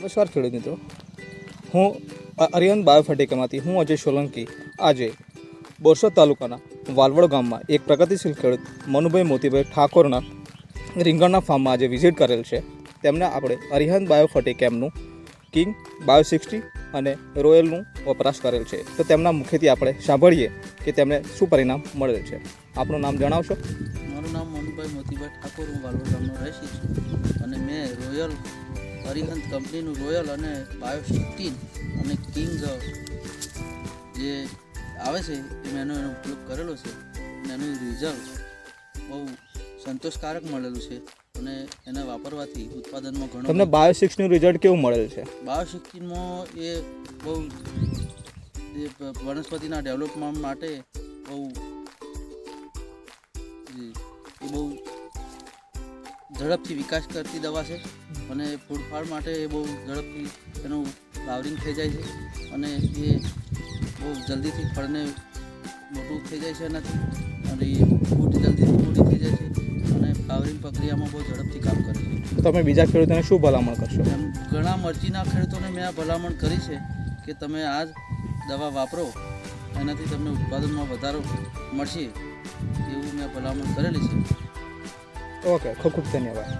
નમસ્કાર ખેડૂત મિત્રો. હું અરિયન બાયોફેટિકામાંથી હું અજય સોલંકી. આજે બોરસદ તાલુકાના વાલવડ ગામમાં એક પ્રગતિશીલ ખેડૂત મનુભાઈ મોતીભાઈ ઠાકોરના રીંગણના ફાર્મમાં આજે વિઝિટ કરેલ છે. તેમને આપણે અરિહન બાયોફર્ટિકેમનું કિંગ બાયો સિક્સટી અને રોયલનું વપરાશ કરેલ છે. તો તેમના મુખેથી આપણે સાંભળીએ કે તેમને શું પરિણામ મળેલ છે. આપનું નામ જણાવશો? મારું નામ મનુભાઈ મોતીભાઈ ઠાકોર. હું વાલવડ ગામનો રહેશી છું. અને મેં રોયલ અરિહંત કંપનીનું રોયલ અને બાયો સિક્સટીન અને કિંગ જે આવે છે એ મેં એનો એનો ઉપયોગ કરેલો છે. અને એનું રિઝલ્ટ બહુ સંતોષકારક મળેલું છે અને એને વાપરવાથી ઉત્પાદનમાં ઘણો તમને બાયો સિક્સનું રિઝલ્ટ કેવું મળેલ છે? બાયો સિક્સટીનમાં એ બહુ વનસ્પતિના ડેવલપમેન્ટ માટે બહુ ઝડપથી વિકાસ કરતી દવા છે અને ફૂડફાળ માટે એ બહુ ઝડપથી એનું ફ્લાવરિંગ થઈ જાય છે અને એ બહુ જલ્દીથી ફળને મોટું થઈ જાય છે એનાથી અને એ ફૂટ જલ્દીથી મોટી થઈ જાય છે અને ફ્લાવરિંગ પ્રક્રિયામાં બહુ ઝડપથી કામ કરે છે. તમે બીજા ખેડૂતોને શું ભલામણ કરશો? એમ ઘણા મરચીના ખેડૂતોને મેં આ ભલામણ કરી છે કે તમે આ જ દવા વાપરો એનાથી તમને ઉત્પાદનમાં વધારો મળશે એવું મેં ભલામણ કરેલી છે. ઓકે ખૂબ ખૂબ ધન્યવાદ.